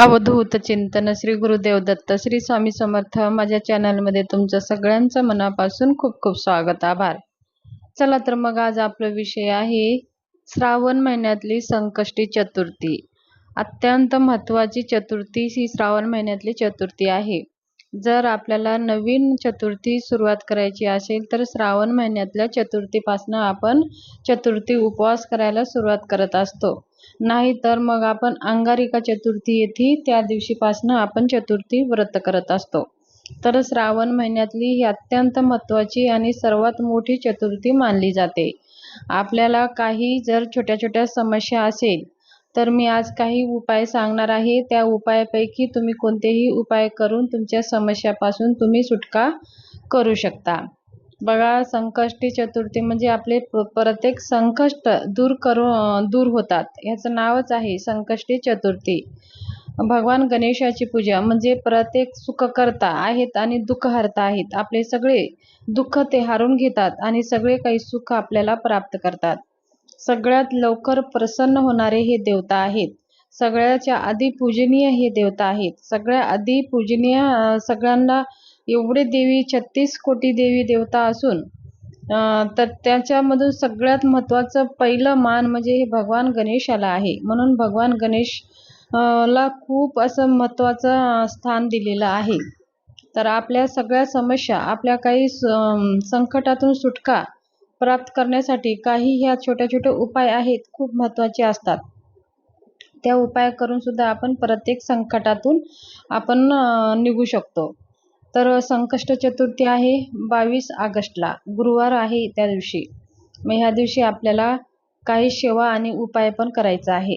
अवधूत चिंतन श्री गुरुदेव दत्त श्री स्वामी समर्थ. माझ्या चॅनलमध्ये तुमचं सगळ्यांचं मनापासून खूप खूप स्वागत आभार. चला तर मग आज आपला विषय आहे श्रावण महिन्यातली संकष्टी चतुर्थी. अत्यंत महत्त्वाची चतुर्थी ही श्रावण महिन्यातली चतुर्थी आहे. जर आपल्याला नवीन चतुर्थी सुरुवात करायची असेल तर श्रावण महिन्यातल्या चतुर्थीपासून आपण चतुर्थी उपवास करायला सुरुवात करत असतो. नाही तर मग आपण अंगारिका चतुर्थी येते त्या दिवशीपासून आपण चतुर्थी व्रत करत असतो. तर श्रावण महिन्यातली ही अत्यंत महत्त्वाची आणि सर्वात मोठी चतुर्थी मानली जाते. आपल्याला काही जर छोट्या छोट्या समस्या असेल तर मी आज काही उपाय सांगणार आहे. त्या उपायापैकी तुम्ही कोणतेही उपाय करून तुमच्या समस्यापासून तुम्ही सुटका करू शकता. बघा संकष्टी चतुर्थी म्हणजे आपले प्रत्येक संकष्ट दूर करू दूर होतात. ह्याचं नावच आहे संकष्टी चतुर्थी. भगवान गणेशाची पूजा म्हणजे प्रत्येक सुखकर्ता आहेत आणि दुःखहर्ता आहेत. आपले सगळे दुःख ते हारून घेतात आणि सगळे काही सुख आपल्याला प्राप्त करतात. सगळ्यात लवकर प्रसन्न होणारे हे देवता आहेत. सगळ्याच्या आधी पूजनीय हे देवता आहेत. सगळ्या आधी पूजनीय सगळ्यांना एवढे देवी छत्तीस कोटी देवी देवता असून तर त्याच्यामधून सगळ्यात महत्त्वाचं पहिलं मान म्हणजे हे भगवान गणेशाला आहे. म्हणून भगवान गणेश ला खूप असं महत्त्वाचं स्थान दिलेलं आहे. तर आपल्या सगळ्या समस्या आपल्या काही संकटातून सुटका प्राप्त करण्यासाठी काही ह्या छोट्या छोट्या उपाय आहेत खूप महत्त्वाचे असतात. त्या उपाय करून सुद्धा आपण प्रत्येक संकटातून आपण निघू शकतो. तर संकष्ट चतुर्थी आहे बावीस ऑगस्टला. गुरुवार आहे त्या दिवशी. मग ह्या दिवशी आपल्याला काही सेवा आणि उपाय पण करायचा आहे.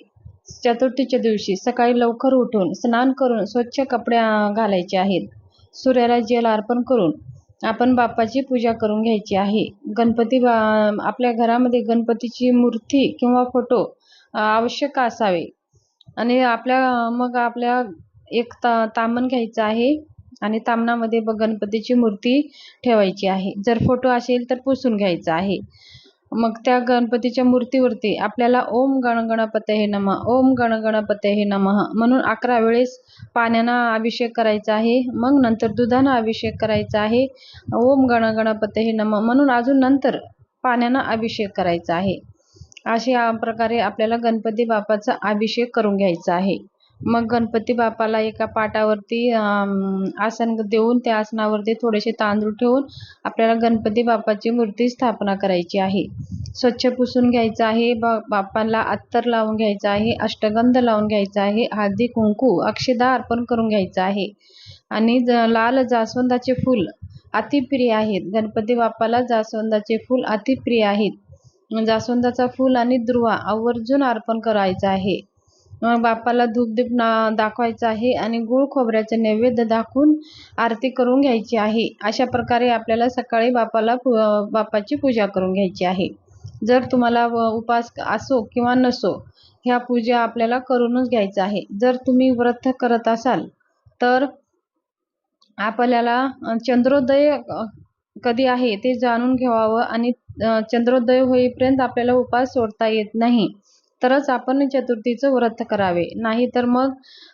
चतुर्थीच्या दिवशी सकाळी लवकर उठून स्नान करून स्वच्छ कपडे घालायचे आहेत. सूर्याला जल अर्पण करून आपण बाप्पाची पूजा करून घ्यायची आहे. गणपती बा आपल्या घरामध्ये गणपतीची मूर्ती किंवा फोटो आवश्यक असावे. आणि आपल्या मग आपल्या एक ता तामण घ्यायचं आहे आणि तामणामध्ये ब गणपतीची मूर्ती ठेवायची आहे. जर फोटो असेल तर पुसून घ्यायचा आहे. मग त्या गणपतीच्या मूर्तीवरती आपल्याला ओम गणगणपते हे नम ओम गणगणपते हे नम म्हणून अकरा वेळेस पाण्यानं अभिषेक करायचा आहे. मग नंतर दुधानं अभिषेक करायचा आहे. ओम गणगणपते हे नम म्हणून अजून नंतर पाण्यानं अभिषेक करायचा आहे. अशा प्रकारे आपल्याला गणपती बाप्पाचा अभिषेक करून घ्यायचा आहे. मग गणपती बाप्पाला एका पाटावरती आसन देऊन त्या आसनावरती थोडेसे तांदूळ ठेवून आपल्याला गणपती बाप्पाची मूर्ती स्थापना करायची आहे. स्वच्छ पुसून घ्यायचं आहे बा बाप्पाला अत्तर लावून घ्यायचं आहे अष्टगंध लावून घ्यायचा आहे हळदी कुंकू अक्षदा अर्पण करून घ्यायचं आहे. आणि लाल जास्वंदाचे फूल अतिप्रिय आहेत. गणपती बाप्पाला जास्वंदाचे फूल अतिप्रिय आहेत. जास्वंदाचा फूल आणि दुर्वा आवर्जून अर्पण करायचं आहे. बाप्पाला धूपदीप ना दाखवायचं आहे आणि गूळ खोबऱ्याचं नैवेद्य दाखवून आरती करून घ्यायची आहे. अशा प्रकारे आपल्याला सकाळी बापाला बापाची पूजा करून घ्यायची आहे. जर तुम्हाला उपास असो किंवा नसो ह्या पूजा आपल्याला करूनच घ्यायचं आहे. जर तुम्ही व्रत करत असाल तर आपल्याला चंद्रोदय कधी आहे ते जाणून घ्यावं आणि चंद्रोदय होईपर्यंत आपल्याला उपास सोडता येत नाही. तरच आपण चतुर्थीचं व्रत करावे. नाही तर मग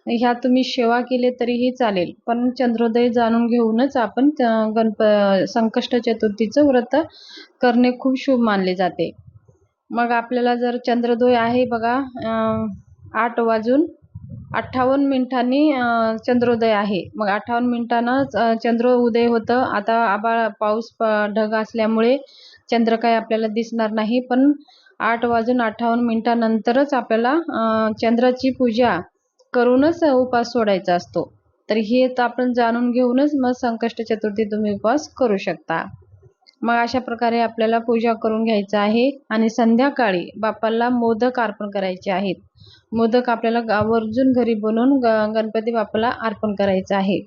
ह्या तुम्ही सेवा केले तरीही चालेल. पण चंद्रोदय जाणून घेऊनच आपण गणप संकष्ट चतुर्थीचं व्रत करणे खूप शुभ मानले जाते. मग आपल्याला जर चंद्रोदय आहे बघा आठ वाजून अठ्ठावन्न मिनिटांनी चंद्रोदय आहे. मग अठ्ठावन्न मिनिटांना चंद्र उदय होतं. आता आबाळ पाऊस ढग असल्यामुळे चंद्र काय आपल्याला दिसणार नाही. पण आठ वाजून अठ्ठावन्न मिनिटानंतरच आपल्याला चंद्राची पूजा करूनच उपास सोडायचा असतो. तर हे तर आपण जाणून घेऊनच मग संकष्ट चतुर्थी तुम्ही उपवास करू शकता. मग अशा प्रकारे आपल्याला पूजा करून घ्यायचं आहे आणि संध्याकाळी बाप्पाला मोदक अर्पण करायचे आहेत. मोदक आपल्याला आवर्जून घरी बनवून ग गणपती बाप्पाला अर्पण करायचं आहे.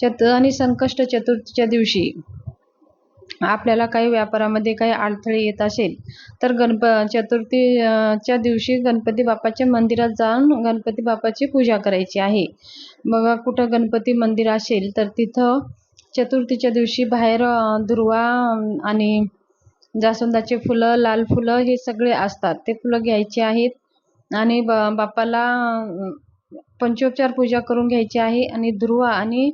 चतु आणि संकष्ट चतुर्थीच्या दिवशी आपल्याला काही व्यापारामध्ये काही अडथळे येत असेल तर गणप चतुर्थीच्या दिवशी गणपती बाप्पाच्या मंदिरात जाऊन गणपती बाप्पाची पूजा करायची आहे. बघा कुठं गणपती मंदिर असेल तर तिथं चतुर्थीच्या दिवशी बाहेर दुर्वा आणि जास्वंदाचे फुलं लाल फुलं हे सगळे असतात. ते फुलं घ्यायचे आहेत आणि ब बाप्पाला पंचोपचार पूजा करून घ्यायची आहे आणि दुर्वा आणि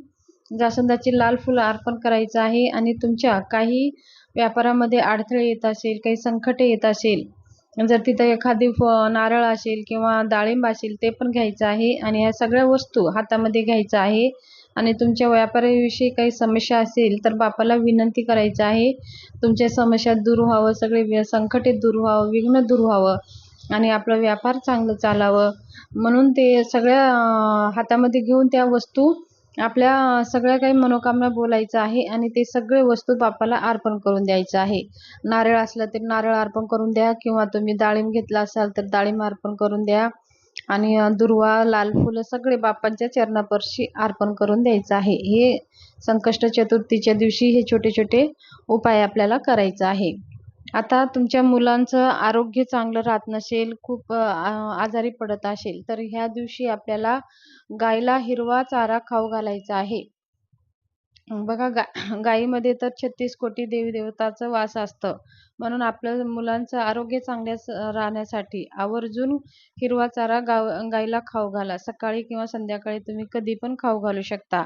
जास्वंदाचे लाल फुलं अर्पण करायचं आहे आणि तुमच्या काही व्यापारामध्ये अडथळे येत असेल काही संकटे येत असेल जर तिथं एखादी फ नारळ असेल किंवा डाळिंब असेल ते पण घ्यायचं आहे आणि ह्या सगळ्या वस्तू हातामध्ये घ्यायचं आहे आणि तुमच्या व्यापाराविषयी काही समस्या असेल तर बापाला विनंती करायचं आहे. तुमच्या समस्या दूर व्हावं सगळे व्य संकटे दूर व्हावं विघ्न दूर व्हावं आणि आपला व्यापार चांगलं चालावं. म्हणून ते सगळ्या हातामध्ये घेऊन त्या वस्तू आपल्या सगळ्या काही मनोकामना बोलायचं आहे आणि ते सगळे वस्तू बापाला अर्पण करून द्यायचं आहे. नारळ असलं तर नारळ अर्पण करून द्या किंवा तुम्ही डाळिंब घेतला असाल तर डाळिंब अर्पण करून द्या. आणि दुर्वा लाल फुलं सगळे बापांच्या चरणापर्शी अर्पण करून द्यायचं आहे. हे संकष्ट चतुर्थीच्या दिवशी हे छोटे छोटे उपाय आपल्याला करायचं आहे. आता तुमच्या मुलांचं आरोग्य चांगलं राहत नसेल खूप आजारी पडत असेल तर ह्या दिवशी आपल्याला गायला हिरवा चारा खाऊ घालायचा आहे. बघा गा गायीमध्ये तर छत्तीस कोटी देवी देवताचं वास असतं. म्हणून आपल्या मुलांचं आरोग्य चांगल्या राहण्यासाठी आवर्जून हिरवा चारा गाव गाईला खाऊ घाला. सकाळी किंवा संध्याकाळी तुम्ही कधी पण खाऊ घालू शकता.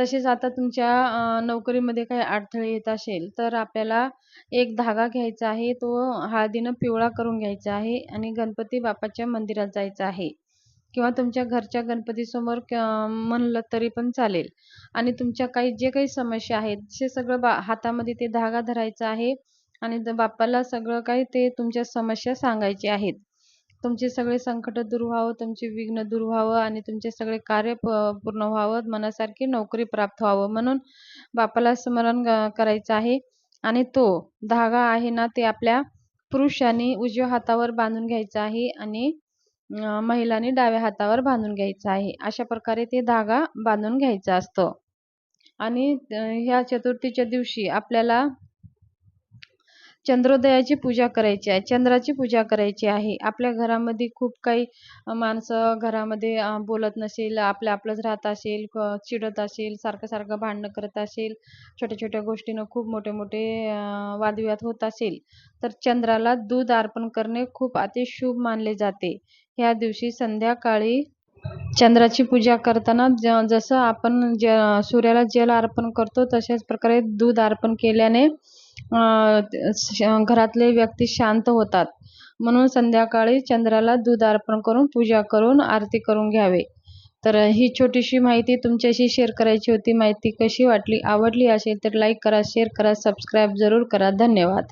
तसेच आता तुमच्या नोकरीमध्ये काही अडथळे येत असेल तर आपल्याला एक धागा घ्यायचा आहे तो हळदीनं पिवळा करून घ्यायचा आहे आणि गणपती बाप्पाच्या मंदिरात जायचं आहे. किंवा तुमच्या घरच्या गणपतीसमोर क म्हणलं तरी पण चालेल. आणि तुमच्या काही जे काही समस्या आहेत ते सगळं बा हातामध्ये ते धागा धरायचा आहे आणि द- बाप्पाला सगळं काही ते तुमच्या समस्या सांगायचे आहेत. तुमचे सगळे संकट दूर व्हावं तुमचे विघ्न दूर व्हावं आणि तुमचे सगळे कार्य प- पूर्ण व्हावं मनासारखी नोकरी प्राप्त व्हावं. म्हणून बापाला स्मरण करायचं आहे. आणि तो धागा आहे ना ते आपल्या पुरुषाने उजव्या हातावर बांधून घ्यायचा आहे आणि महिलाने महिलांनी डाव्या हातावर बांधून घ्यायचा आहे. अशा प्रकारे ते धागा बांधून घ्यायचा असतो. आणि ह्या चतुर्थीच्या दिवशी आपल्याला चंद्रोदयाची पूजा करायची आहे चंद्राची पूजा करायची आहे. आपल्या घरामध्ये खूप काही माणसं घरामध्ये बोलत नसेल आपलं आपलंच राहत असेल चिडत असेल सारखं सारखं भांडणं करत असेल छोट्या छोट्या गोष्टीनं खूप मोठे मोठे वादविवाद होत असेल तर चंद्राला दूध अर्पण करणे खूप अति शुभ मानले जाते. ह्या दिवशी संध्याकाळी चंद्राची पूजा करताना ज जसं आपण ज सूर्याला जल अर्पण करतो तशाच प्रकारे दूध अर्पण केल्याने घरातले व्यक्ती शांत होतात. म्हणून संध्याकाळी चंद्राला दूध अर्पण करून पूजा करून आरती करून घ्यावे. तर ही छोटीशी माहिती तुमच्याशी शेअर करायची होती. माहिती कशी वाटली आवडली असेल तर लाईक करा शेअर करा सबस्क्राईब जरूर करा. धन्यवाद.